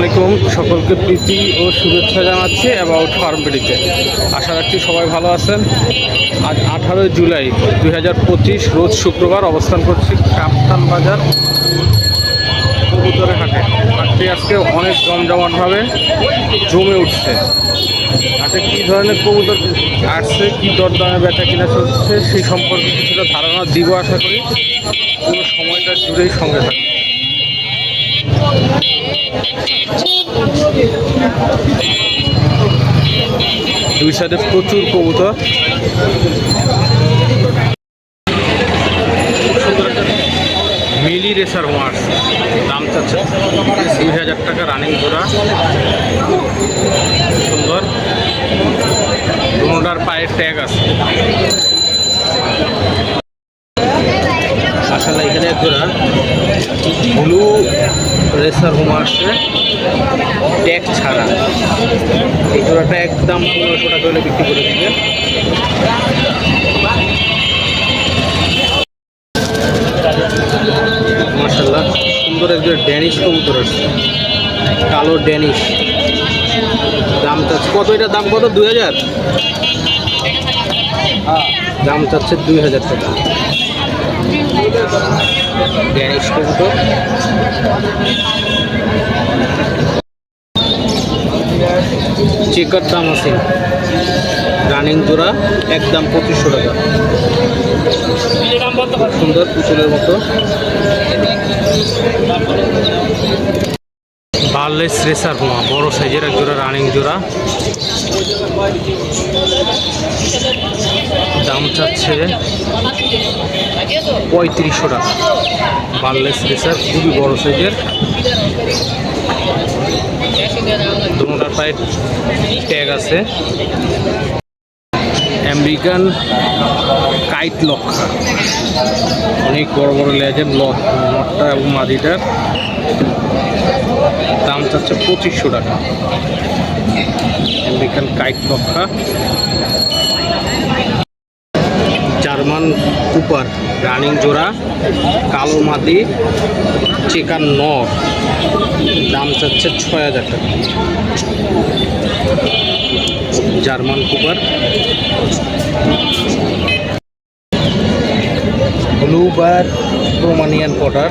আলাইকুম সকলকে প্রীতি ও শুভেচ্ছা জানাচ্ছি অ্যাবাউট ফার্মবেডিতে আশা রাখছি সবাই ভালো আছেন। আজ আঠারোই জুলাই দু হাজার পঁচিশ, রোজ শুক্রবার অবস্থান করছি কাপ্তান বাজার কবুতরের হাটে। হাটটি আজকে অনেক জমজমাটভাবে জমে উঠছে। হাটে কী ধরনের কবুতর আসছে, কী দরদামে বেচা কিনা চলছে, সেই সম্পর্কে কিছুটা ধারণা দিব আশা করি। পুরো সময়টা জুড়েই সঙ্গে থাকবে দুই সাইডে প্রচুর কবুতর। মিলি রেসার মার্স দাম চাচ্ছে দুই হাজার টাকা রানিং ঘোড়া। সুন্দর। দুটার পায়ের ট্যাগ আছে। আসলে এখানে এক জোড়া ব্লু রেসার হোমা আসছে। ট্যাগ ছাড়া। এই জোড়াটা একদম পনেরোশো টাকা হলে বিক্রি করে দিবে। মার্শাল্লাহ সুন্দর একজন ড্যানিশ কবুতর আসছে। কালো ড্যানিশ। দাম চাচ্ছে কত? এটার দাম কত? দুই হাজার? দাম চাচ্ছে দুই হাজার টাকা। ড্যানিশ কবুতর চেকার দাম আছে রানিং জোড়া, একদম পঁচিশশো টাকা। সুন্দর পুতুলের মতো। বার্লেস রেসার বড় সাইজের এক জোড়া, রানিং জোড়া। দাম চাচ্ছে পঁয়ত্রিশশো টাকা। বার্লেস রেসার খুবই বড় সাইজের। দুটার পায়ে ট্যাগ আছে। আমেরিকান কাইট লক্ষা অনেক বড় বড় লেজের লট নটটা এবং মাদিটার দাম চাচ্ছে পঁচিশশো টাকা। আমেরিকান কাইট লক্ষা জার্মান কুপার রানিং জোড়া, কালো মাদি, চিকান নর। দাম চাচ্ছে ছয় হাজার টাকা। German cooper. Blue bar Romanian pouter,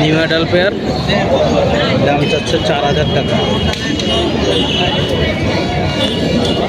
new adult pair. দাম চাচ্ছে চার হাজার টাকা।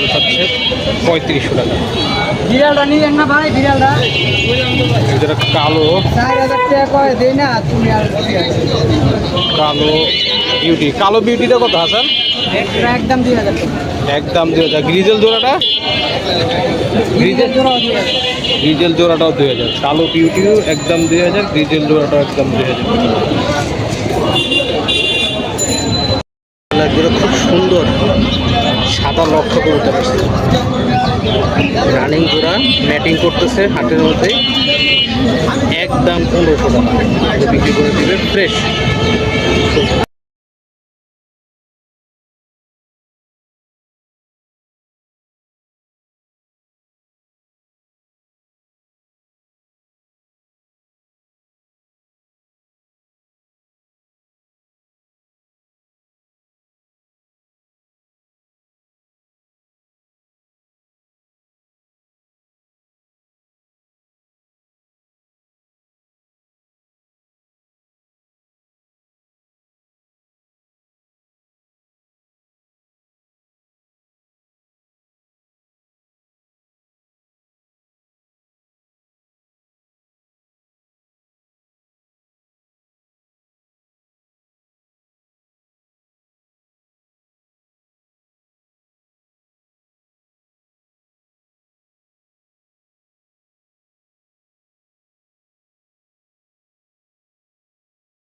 দাম চাচ্ছে পঁয়ত্রিশশো টাকা। বিড়ালটা নিয়ে না ভাই বিড়ালটা। যেটা কালো কালো বিউটি কালো বিউটিটা কত হাসান? একদম দুই হাজার একদম দুই হাজার। গ্রিজেল জোড়াটা? গ্রিজেল জোড়া গ্রিজেল জোড়াটাও দুই হাজার। কালো বিউটিও একদম দুই হাজার গ্রিজেল জোড়াটাও একদম দুই হাজার জোড়া খুব সুন্দর সাদা লক্ষ্য করতে পারছি রানিং ঘোড়া ম্যাটিং করতেছে হাটের মধ্যে একদম পনেরোশো টাকা বিক্রি করে দিবে ফ্রেশ